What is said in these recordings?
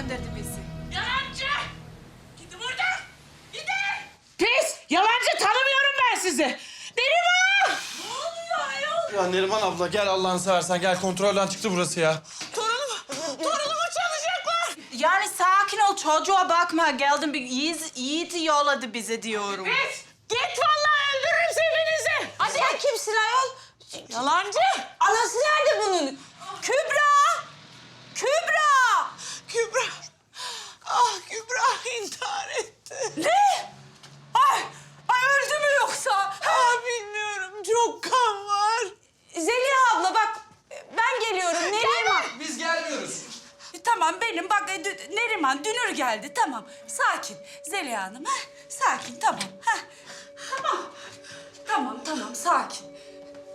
gönderdi bizi. Yalancı! Gidin buradan! Gidin! Pis! Yalancı tanımıyorum ben sizi. Neriman! Ne oluyor ayol? Ya Neriman abla gel Allah'ını seversen gel kontrolden çıktı burası ya. Torunumu, torunumu çalacaklar. Yani sakin ol çocuğa bakma. Geldim bir Yiğit, Yiğit'i yolladı bize diyorum. Git! Git vallahi öldürürüm hepinizi. Hadi sen kimsin ayol? Yalancı! Anası nerede bunun? Kübra! Kübra! Kübra. Ah Kübra intihar etti. Ne? Ay, ay öldü mü yoksa? Ah bilmiyorum çok kan var. Zeliha abla bak ben geliyorum. Neriman. Biz gelmiyoruz. Tamam benim bak e, Dü- Neriman Dünür geldi tamam. Sakin Zeliha Hanım ha? Sakin tamam. Ha? Tamam. Tamam tamam sakin.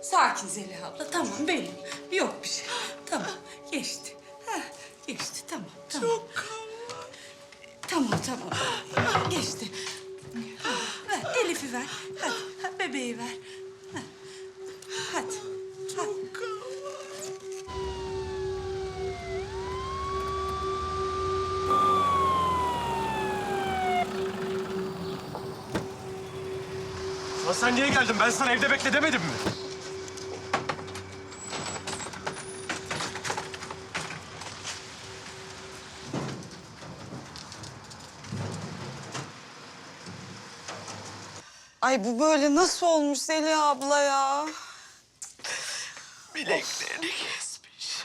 Sakin Zeliha abla tamam benim. Yok bir şey. Tamam geçti. Ha, geçti tamam tamam. Çok. Tamam. Geçti. Ver Elif'i ver. Hadi ha, bebeği ver. Ha. Hadi. Var. Ya sen niye geldin? Ben sana evde bekle demedim mi? Ay bu böyle nasıl olmuş Zeliha abla ya? Bileklerini kesmiş.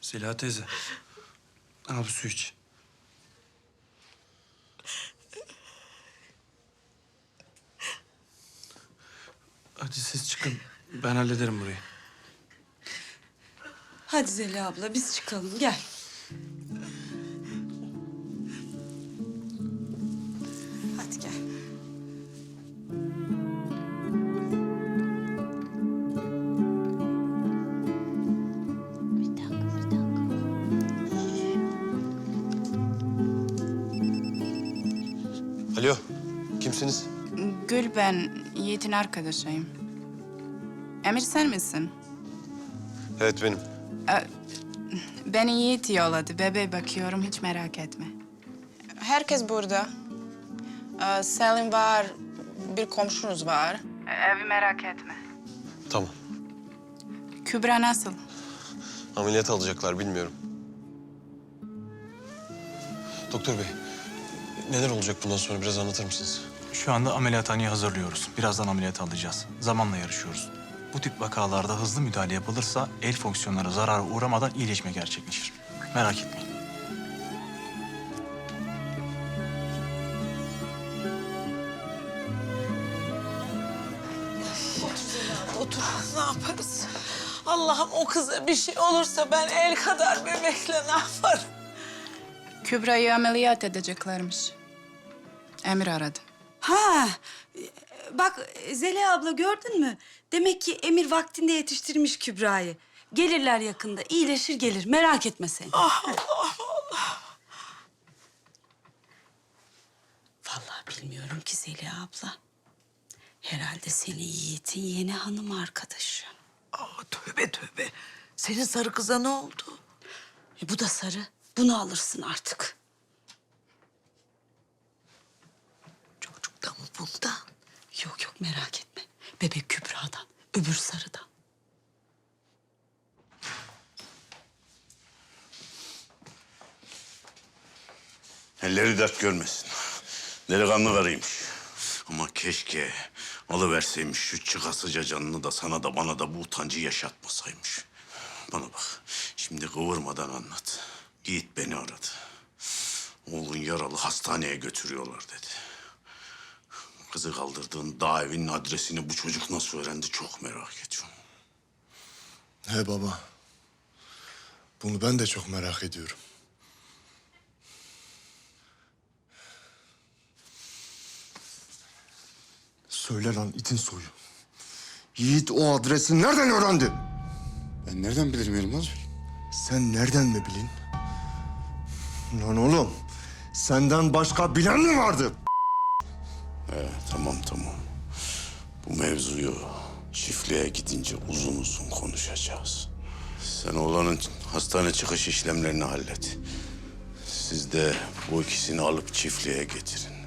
Zeliha teyze. Al bir su iç. Hadi siz çıkın. Ben hallederim burayı. Hadi Zeliha abla biz çıkalım gel. Kimsiniz? Gül ben, Yiğit'in arkadaşıyım. Emir sen misin? Evet benim. Beni Yiğit yolladı. Bebeğe bakıyorum, hiç merak etme. Herkes burada. Ee, Selim var, bir komşunuz var. Evi merak etme. Tamam. Kübra nasıl? Ameliyat alacaklar bilmiyorum. Doktor bey, neler olacak bundan sonra biraz anlatır mısınız? Şu anda ameliyathaneyi hazırlıyoruz. Birazdan ameliyat alacağız. Zamanla yarışıyoruz. Bu tip vakalarda hızlı müdahale yapılırsa el fonksiyonları zarara uğramadan iyileşme gerçekleşir. Merak etmeyin. Otur ne yaparız? Allah'ım o kıza bir şey olursa ben el kadar bebekle ne yaparım? Kübra'yı ameliyat edeceklermiş. Emir aradı. Ha, bak Zeliha abla gördün mü? Demek ki Emir vaktinde yetiştirmiş Kübra'yı. Gelirler yakında, iyileşir gelir. Merak etme sen. Ah Allah Allah. Vallahi bilmiyorum ki Zeliha abla. Herhalde senin Yiğit'in yeni hanım arkadaşı. Aa, tövbe tövbe. Senin sarı kıza ne oldu? E, bu da sarı. Bunu alırsın artık. Çocuk da mı bundan? Yok yok merak etme. Bebek Kübra'dan, öbür sarıdan. Elleri dert görmesin. Delikanlı karıymış. Ama keşke alıverseymiş şu çıkasıca canını da sana da bana da bu utancı yaşatmasaymış. Bana bak, şimdi kıvırmadan anlat. Yiğit beni aradı. Oğlun yaralı hastaneye götürüyorlar dedi. Kızı kaldırdığın dağ evinin adresini bu çocuk nasıl öğrendi çok merak ediyorum. He baba. Bunu ben de çok merak ediyorum. Söyle lan itin soyu. Yiğit o adresi nereden öğrendi? Ben nereden bilirim Yılmaz? Sen nereden mi bilin? Lan oğlum, senden başka bilen mi vardı? He, tamam tamam. Bu mevzuyu çiftliğe gidince uzun uzun konuşacağız. Sen oğlanın hastane çıkış işlemlerini hallet. Siz de bu ikisini alıp çiftliğe getirin.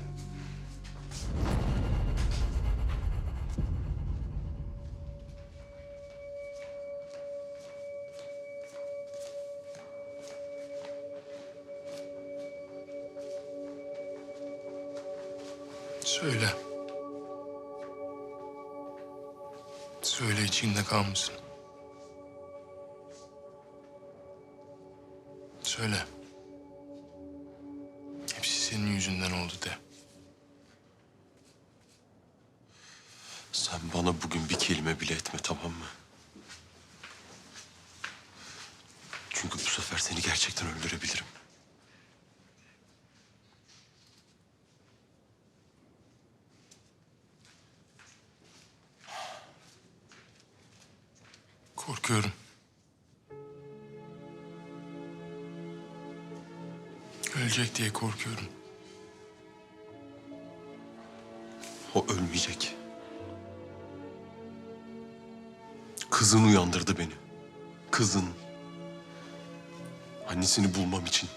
Söyle. Söyle içinde kalmasın. Söyle. Hepsi senin yüzünden oldu de. Sen bana bugün bir kelime bile etme tamam mı? Çünkü bu sefer seni gerçekten öldürebilirim. Korkuyorum. Ölecek diye korkuyorum. O ölmeyecek. Kızın uyandırdı beni. Kızın. Annesini bulmam için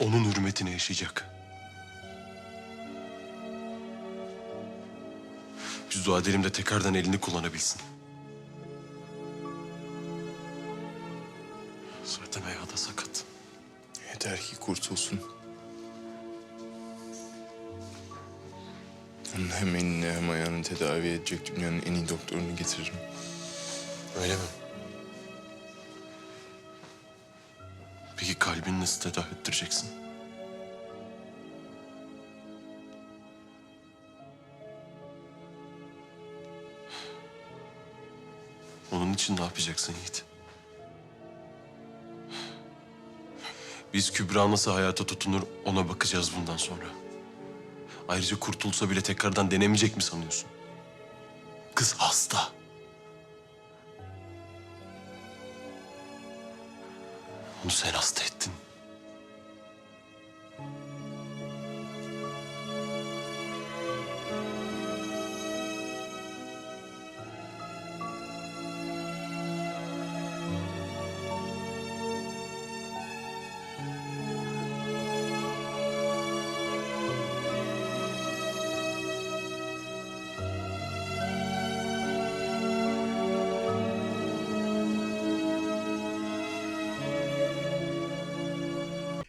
onun hürmetine yaşayacak. Edelim de tekrardan elini kullanabilsin. Kurtulsun. Onun hem elini hem ayağını tedavi edecek dünyanın en iyi doktorunu getiririm. Öyle mi? Peki kalbini nasıl tedavi ettireceksin? Onun için ne yapacaksın Yiğit? Biz Kübra nasıl hayata tutunur ona bakacağız bundan sonra. Ayrıca kurtulsa bile tekrardan denemeyecek mi sanıyorsun? Kız hasta. Onu sen hasta ettin.